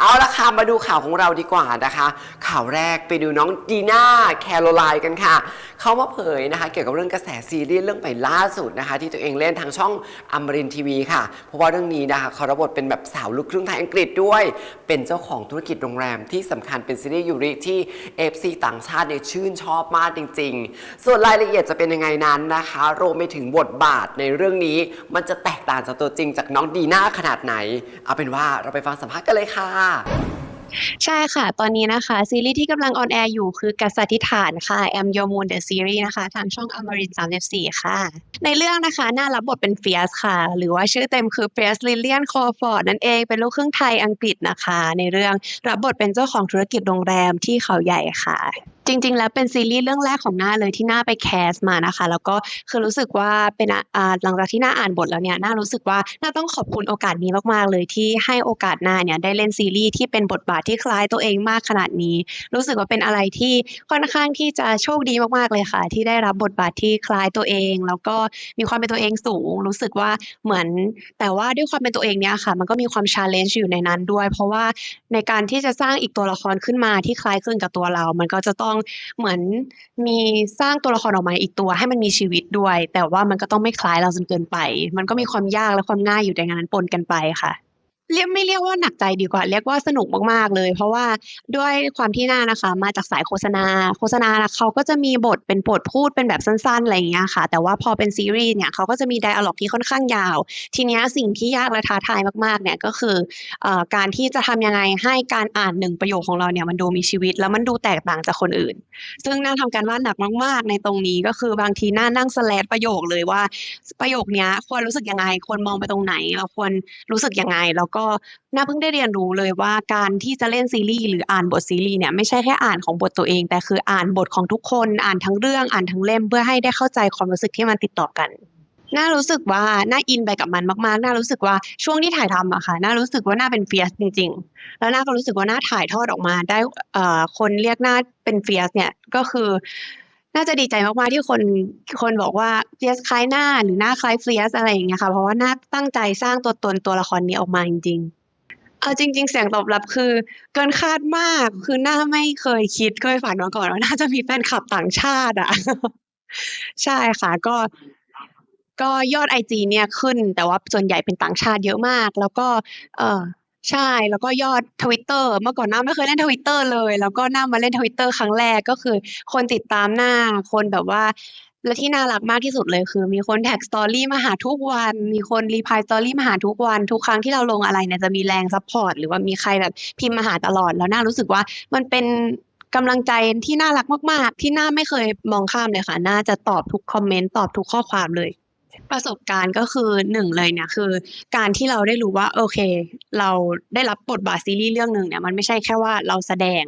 เอาละค่ะมาดูข่าวของเราดีกว่านะคะ ข่าวแรกไปดูน้องดีน่าแคโรไลน์กันค่ะ เขามาเผยนะคะ เกี่ยวกับเรื่องกระแสซีรีส์เรื่องใหม่ล่าสุดนะคะ ที่ตัวเองเล่นทางช่องอมรินทีวีค่ะ เพราะว่าเรื่องนี้นะคะเขารับบทเป็นแบบสาวลูกครึ่งไทยอังกฤษด้วย เป็นเจ้าของธุรกิจโรงแรมที่สำคัญเป็นซีรีส์ยูริที่ FC ต่างชาติเนี่ยชื่นชอบมากจริง ๆ ส่วนรายละเอียดจะเป็นยังไงนั้นนะคะ รวมไปถึงบทบาทในเรื่องนี้มันจะแตกต่างจากตัวจริงจากน้องดีน่าขนาดไหน เอาเป็นว่าเราไปฟังสัมภาษณ์กันเลยค่ะใช่ค่ะ ตอนนี้นะคะ ซีรีส์ที่กำลังออนแอร์อยู่คือกษัตริย์ฐานค่ะ Am Your Moon The Series นะคะ ทางช่องอมริน34ค่ะ ในเรื่องนะคะ น่ารับบทเป็นเฟียสค่ะ หรือว่าชื่อเต็มคือเฟียสลิเลียนคอฟอร์ดนั่นเอง เป็นลูกครึ่งไทยอังกฤษนะคะ ในเรื่องรับบทเป็นเจ้าของธุรกิจโรงแรมที่เขาใหญ่ค่ะ จริง ๆ แล้วเป็นซีรีส์เรื่องแรกของหน้าเลยที่หน้าไปแคสมานะคะ แล้วก็คือรู้สึกว่าเป็นหลังจากที่หน้าอ่านบทแล้วเนี่ยหน้ารู้สึกว่าหน้าต้องขอบคุณโอกาสนี้มากๆเลยที่ให้โอกาสหน้าเนี่ยได้เล่นซีรีส์ที่เป็นบทบาทที่คล้ายตัวเองมากขนาดนี้ รู้สึกว่าเป็นอะไรที่ค่อนข้างที่จะโชคดีมากๆเลยค่ะ ที่ได้รับบทบาทที่คล้ายตัวเอง แล้วก็มีความเป็นตัวเองสูง รู้สึกว่าเหมือน แต่ว่าด้วยความเป็นตัวเองเนี่ยค่ะ มันก็มีความ challenge อยู่ในนั้นด้วย เพราะว่าในการที่จะสร้างอีกตัวละครขึ้นมาที่คล้ายคลึงกับตัวเรา มันก็จะต้องเหมือนมีสร้างตัวละครออกมาอีกตัวให้มันมีชีวิตด้วย แต่ว่ามันก็ต้องไม่คล้ายเราจนเกินไป มันก็มีความยากและความง่ายอยู่ในงานปนกันไปค่ะ เรียกไม่เรียกว่าหนักใจดีกว่า เรียกว่าสนุกมากๆเลย เพราะว่าด้วยความที่หน้านะคะ มาจากสายโฆษณา โฆษณาเขาก็จะมีบทเป็นบทพูดเป็นแบบสั้นๆอะไรอย่างเงี้ยค่ะ แต่ว่าพอเป็นซีรีส์เนี่ยเขาก็จะมีไดอะล็อกที่ค่อนข้างยาว ทีเนี้ยสิ่งที่ยากและท้าทายมากๆเนี่ยก็คือการที่จะทำยังไงให้การอ่านหนึ่งประโยคของเราเนี่ยมันดูมีชีวิต แล้วมันดูแตกต่างจากคนอื่น ซึ่งน่าทำการบ้านหนักมาก ๆ ในตรงนี้ก็คือบางทีน่านั่งสแลดประโยคเลยว่าประโยคเนี้ยควรรู้สึกยังไงควรมองไปตรงไหนเราควรรู้สึกยังไงแล้วกก็น่าเพิ่งได้เรียนรู้เลยว่าการที่จะเล่นซีรีส์หรืออ่านบทซีรีส์เนี่ยไม่ใช่แค่อ่านของบทตัวเอง แต่คืออ่านบทของทุกคนอ่านทั้งเรื่องอ่านทั้งเล่มเพื่อให้ได้เข้าใจความรู้สึกที่มันติดต่อกันน่ารู้สึกว่าน่าอินไปกับมันมากๆ น่ารู้สึกว่าช่วงที่ถ่ายทำอะค่ะ น่ารู้สึกว่าน่าเป็นเฟียสจริง ๆ แล้วน่าก็รู้สึกว่าน่าถ่ายทอดออกมาได้เอ่อคนเรียกน่าเป็นเฟียสเนี่ยก็คือ น่าจะดีใจมากๆที่คนคนบอกว่าเฟียสคล้ายหน้าหรือหน้าคล้ายเฟียสอะไรอย่างเงี้ยค่ะเพราะว่าน่าตั้งใจสร้างตัวตนตัวละครนี้ออกมาจริงๆเอาจริง ๆ เสียงตอบรับคือ เกินคาดมากคือหน่าไม่เคยคิดเคยฝันมาก่อนว่าน่าจะมีแฟนคลับต่างชาติอะใช่ค่ะก็ ก็ยอดไอจีเนี่ยขึ้น แต่ว่าส่วนใหญ่เป็นต่างชาติเยอะมาก แล้วก็ เออ ใช่ แล้วก็ยอด Twitter เมื่อก่อนหน้าไม่เคยเล่น Twitter เลย แล้วก็หน้ามาเล่น Twitter ครั้งแรก ก็คือคนติดตามหน้า คนแบบว่า และที่น่ารักมากที่สุดเลยคือ มีคนแท็ก Story มาหาทุกวัน มีคน reply Story มาหาทุกวัน ทุกครั้งที่เราลงอะไรเนี่ยจะมีแรงซัปพอร์ตหรือว่ามีใครแบบพิมพ์มาหาตลอด แล้วน่ารู้สึกว่ามันเป็นกำลังใจที่น่ารักมาก ๆ ที่น่าไม่เคยมองข้ามเลยค่ะ น่าจะตอบทุกคอมเมนต์ ตอบทุกข้อความเลย ประสบการณ์ก็คือหนึ่งเลยเนี่ยคือ การที่เราได้รู้ว่าโอเค เราได้รับบทบาทซีรีส์เรื่องหนึ่งเนี่ยมันไม่ใช่แค่ว่าเราแสดง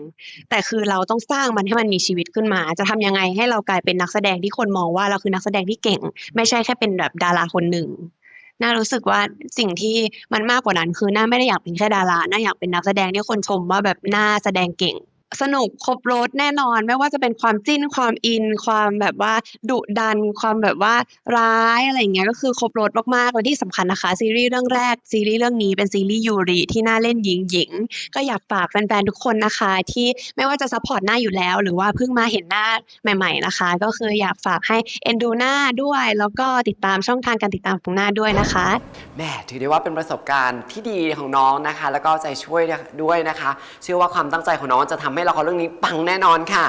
แต่คือเราต้องสร้างมันให้มันมีชีวิตขึ้นมา จะทำยังไงให้เรากลายเป็นนักแสดงที่คนมองว่าเราคือนักแสดงที่เก่ง ไม่ใช่แค่เป็นแบบดาราคนหนึ่งน่ารู้สึกว่าสิ่งที่มันมากกว่านั้นคือน่าไม่ได้อยากเป็นแค่ดาราน่าอยากเป็นนักแสดงที่คนชมว่าแบบน่าแสดงเก่ง สนุกครบรสแน่นอน ไม่ว่าจะเป็นความจิ้นความอิน ความแบบว่าดุดัน ความแบบว่าร้ายอะไรอย่างเงี้ยก็คือครบรสมากๆและที่สำคัญนะคะ ซีรีส์เรื่องแรก ซีรีส์เรื่องนี้เป็นซีรีส์ยูริที่น่าเล่นหญิงๆก็อยากฝากแฟนๆทุกคนนะคะ ที่ไม่ว่าจะซัปพอร์ตหน้าอยู่แล้ว หรือว่าเพิ่งมาเห็นหน้าใหม่ ๆนะคะ ก็คืออยากฝากให้เอ็นดูหน้าด้วย แล้วก็ติดตามช่องทางการติดตามของหน้าด้วยนะคะแม่ถือได้ว่าเป็นประสบการณ์ที่ดีของน้องนะคะ แล้วก็ใจช่วยด้วยนะคะ เชื่อว่าความตั้งใจของน้องจะทำให้ละครเรื่องนี้ปังแน่นอนค่ะ